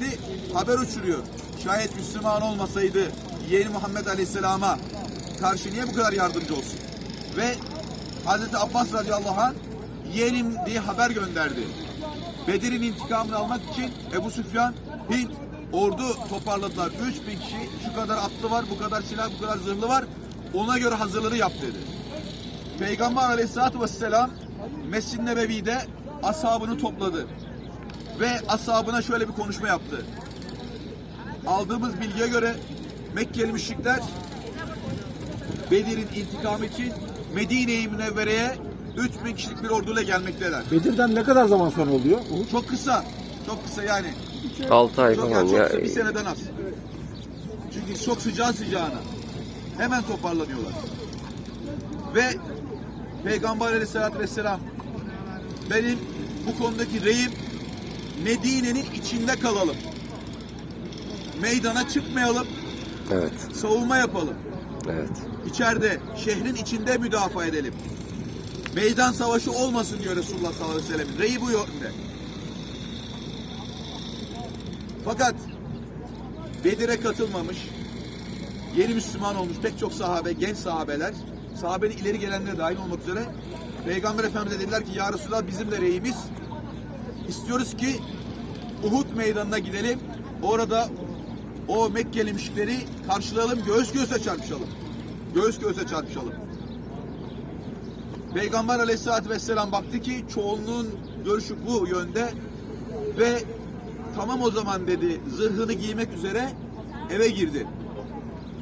gitti haber uçuruyor. Şayet Müslüman olmasaydı yeğeni Muhammed Aleyhisselam'a karşı niye bu kadar yardımcı olsun? Ve Hazreti Abbas radıyallahu anh yeğenim diye haber gönderdi. Bedir'in intikamını almak için Ebu Süfyan, Hint ordu toparladılar. 3000 kişi, şu kadar atlı var, bu kadar silah, bu kadar zırhlı var. Ona göre hazırlığı yap dedi. Peygamber aleyhissalatü vesselam Mescid-i Nebevi'de ashabını topladı. Ve ashabına şöyle bir konuşma yaptı. Aldığımız bilgiye göre Mekkeli müşrikler Bedir'in intikamı için Medine-i Münevvere'ye 3000 kişilik bir orduyla gelmekteler. Bedir'den ne kadar zaman sonra oluyor? Uhud? Çok kısa. Çok kısa yani. 6 ay Çok, falan çok ya. kısa, bir seneden az. Çünkü çok sıcağı sıcağına. Hemen toparlanıyorlar. Ve Peygamber aleyhissalatü vesselam benim bu konudaki reyim Medine'nin içinde kalalım. Meydana çıkmayalım, Evet. savunma yapalım. Evet. İçeride, şehrin içinde müdafaa edelim. Meydan savaşı olmasın diyor Resulullah sallallahu aleyhi ve sellem. Reyi bu yönde. Fakat Bedir'e katılmamış, yeni Müslüman olmuş pek çok sahabe, genç sahabeler, sahabenin ileri gelenlere dahil olmak üzere Peygamber Efendimiz'e dediler ki Ya Resulallah bizim de reyimiz istiyoruz ki Uhud meydanına gidelim. Orada o Mekkeli müşrikleri karşılayalım, göğüs göğüse çarpışalım. Göğüs göğüse çarpışalım. Peygamber aleyhissalatü vesselam baktı ki çoğunluğun görüşü bu yönde ve tamam o zaman dedi zırhını giymek üzere eve girdi.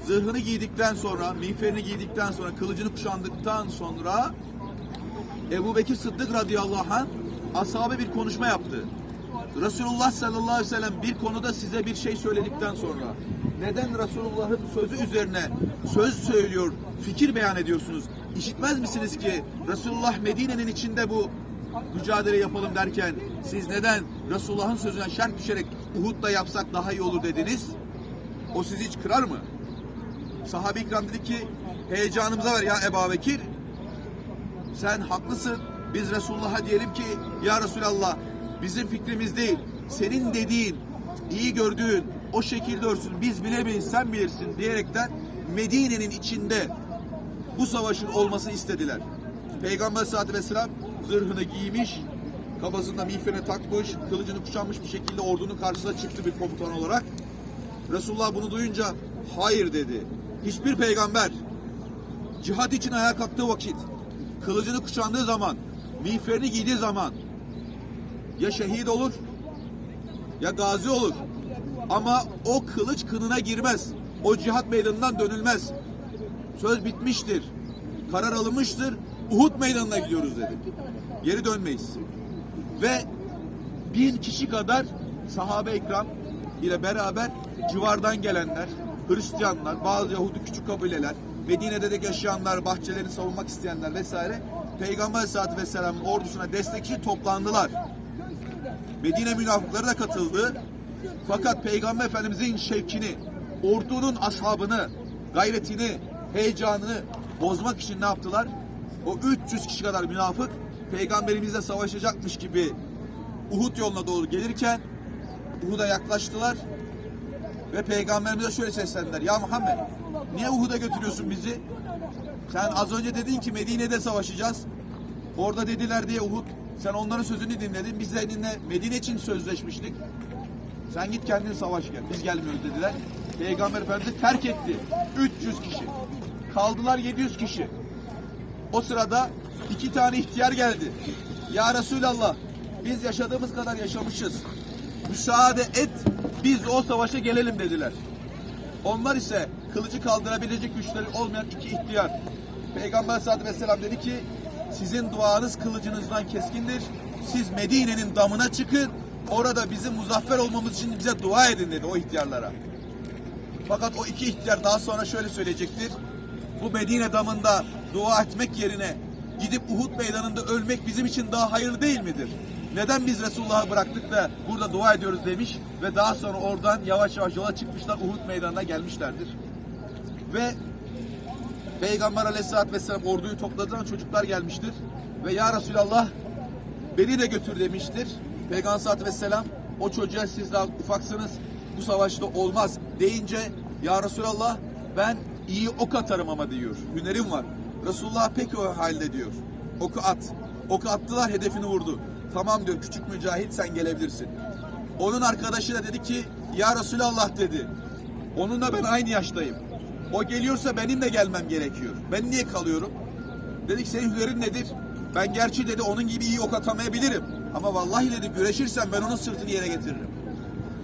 Zırhını giydikten sonra, miğferini giydikten sonra, kılıcını kuşandıktan sonra Ebu Bekir Sıddık radıyallahu anh ashabe bir konuşma yaptı. Resulullah sallallahu aleyhi ve sellem bir konuda size bir şey söyledikten sonra neden Resulullah'ın sözü üzerine söz söylüyor, fikir beyan ediyorsunuz? İşitmez misiniz ki Resulullah Medine'nin içinde bu mücadele yapalım derken siz neden Resulullah'ın sözüne şerh düşerek Uhud'da yapsak daha iyi olur dediniz? O sizi hiç kırar mı? Sahabe-i ikram dedi ki heyecanımıza ver ya Ebu Bekir. Sen haklısın. Biz Resulullah'a diyelim ki ya Resulallah bizim fikrimiz değil. Senin dediğin, iyi gördüğün o şekilde olsun. Biz bilemeyiz sen bilirsin diyerekten Medine'nin içinde bu savaşın olmasını istediler. Peygamber Aleyhisselatü Vesselam zırhını giymiş, kafasında miğferine takmış, kılıcını kuşanmış bir şekilde ordunun karşısına çıktı bir komutan olarak. Resulullah bunu duyunca hayır dedi. Hiçbir peygamber cihat için ayağa kalktığı vakit kılıcını kuşandığı zaman, miğferini giydiği zaman ya şehit olur ya gazi olur. Ama o kılıç kınına girmez. O cihat meydanından dönülmez. Söz bitmiştir. Karar alınmıştır. Uhud meydanına gidiyoruz dedi. Geri dönmeyiz. Ve bin kişi kadar sahabe ikram ile beraber civardan gelenler, Hristiyanlar, bazı Yahudi küçük kabileler, Medine'de de yaşayanlar, bahçelerini savunmak isteyenler vesaire Peygamber Aleyhisselatü Vesselam'ın ordusuna destek için toplandılar. Medine münafıkları da katıldı. Fakat Peygamber Efendimizin şevkini, ordunun ashabını, gayretini, heyecanını bozmak için ne yaptılar? O 300 kişi kadar münafık Peygamberimizle savaşacakmış gibi Uhud yoluna doğru gelirken Uhud'a yaklaştılar ve Peygamberimize şöyle seslendiler. Ya Muhammed niye Uhud'a götürüyorsun bizi? Sen az önce dedin ki Medine'de savaşacağız. Orada dediler diye Uhud. Sen onların sözünü dinledin. Biz seninle Medine için sözleşmiştik. Sen git kendin savaş gel. Biz gelmiyoruz dediler. Peygamber Efendimiz'i terk etti. 300 kişi. Kaldılar 700 kişi. O sırada iki tane ihtiyar geldi. Ya Resulallah biz yaşadığımız kadar yaşamışız. Müsaade et biz o savaşa gelelim dediler. Onlar ise kılıcı kaldırabilecek güçleri olmayan iki ihtiyar. Peygamber Aleyhisselatü Vesselam dedi ki sizin duanız kılıcınızdan keskindir. Siz Medine'nin damına çıkın. Orada bizim muzaffer olmamız için bize dua edin dedi o ihtiyarlara. Fakat o iki ihtiyar daha sonra şöyle söyleyecektir. Bu Medine damında dua etmek yerine gidip Uhud meydanında ölmek bizim için daha hayırlı değil midir? Neden biz Resulullah'ı bıraktık da burada dua ediyoruz demiş ve daha sonra oradan yavaş yavaş yola çıkmışlar Uhud meydanına gelmişlerdir. Ve Peygamber aleyhissalatü vesselam orduyu topladığı zaman çocuklar gelmiştir. Ve ya Resulallah beni de götür demiştir. Peygamber aleyhissalatü vesselam O çocuğa siz daha ufaksınız. Bu savaşta olmaz deyince ya Resulallah ben iyi ok atarım ama diyor. Hünerim var. Resulullah peki o halde diyor. Oku at. Oku attılar hedefini vurdu. Tamam diyor küçük mücahit sen gelebilirsin. Onun arkadaşı da dedi ki ya Resulallah dedi. Onunla ben aynı yaştayım. O geliyorsa benim de gelmem gerekiyor. Ben niye kalıyorum? Dedik senin hünerin nedir? Ben gerçi dedi onun gibi iyi ok atamayabilirim. Ama vallahi dedi güreşirsen ben onun sırtını yere getiririm.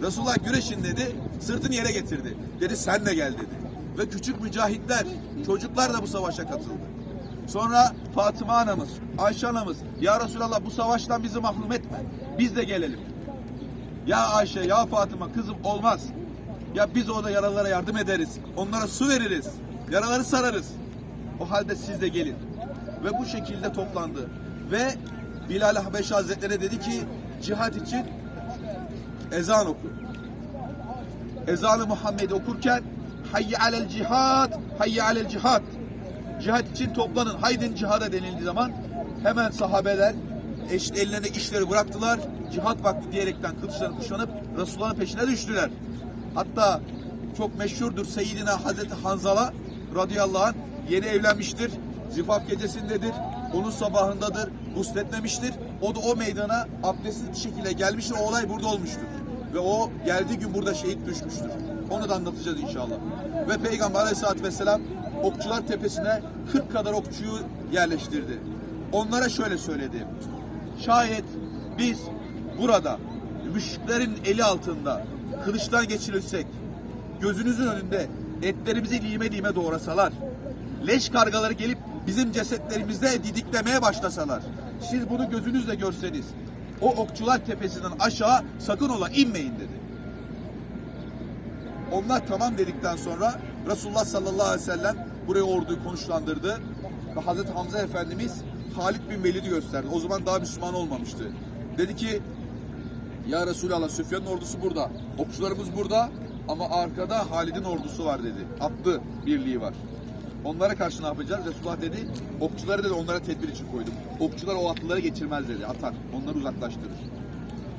Resulullah güreşin dedi, sırtını yere getirdi. Dedi sen de gel dedi. Ve küçük mücahitler, çocuklar da bu savaşa katıldı. Sonra Fatıma anamız, Ayşe anamız, Ya Resulallah bu savaştan bizi mahrum etme. Biz de gelelim. Ya Ayşe, ya Fatıma kızım olmaz. Ya biz orada yaralılara yardım ederiz. Onlara su veririz. Yaraları sararız. O halde siz de gelin. Ve bu şekilde toplandı. Ve Bilal Habeşi Hazretleri dedi ki cihat için ezan oku. Ezanı Muhammed okurken hayye alel cihad, hayye alel cihad. Cihat için toplanın, haydin cihada denildiği zaman hemen sahabeler eş, ellerine işleri bıraktılar. Cihat vakti diyerekten kılıçlarını kuşanıp Resulullah'ın peşine düştüler. Hatta çok meşhurdur Seyyidina Hazreti Hanzala radıyallahu anh yeni evlenmiştir. Zifaf gecesindedir. Onun sabahındadır. Gusletmemiştir. O da o meydana abdestsiz şekilde gelmiştir. O olay burada olmuştur. Ve o geldiği gün burada şehit düşmüştür. Onu da anlatacağız inşallah. Ve Peygamber aleyhissalatü vesselam Okçular Tepesi'ne 40 kadar okçuyu yerleştirdi. Onlara şöyle söyledi. Şayet biz burada müşriklerin eli altında kılıçtan geçirirsek, gözünüzün önünde etlerimizi lime lime doğrasalar, leş kargaları gelip bizim cesetlerimizde didiklemeye başlasalar, siz bunu gözünüzle görseniz, o okçular tepesinden aşağı sakın ola inmeyin dedi. Onlar tamam dedikten sonra Resulullah sallallahu aleyhi ve sellem buraya orduyu konuşlandırdı. Ve Hazreti Hamza Efendimiz Halid bin Velid'i gösterdi. O zaman daha Müslüman olmamıştı. Dedi ki ya Resulallah Süfyan'ın ordusu burada. Okçularımız burada ama arkada Halid'in ordusu var dedi. Atlı birliği var. Onlara karşı ne yapacağız? Resulullah dedi, okçuları dedi onlara tedbir için koydum. Okçular o atlıları geçirmez dedi, atar. Onları uzaklaştırır.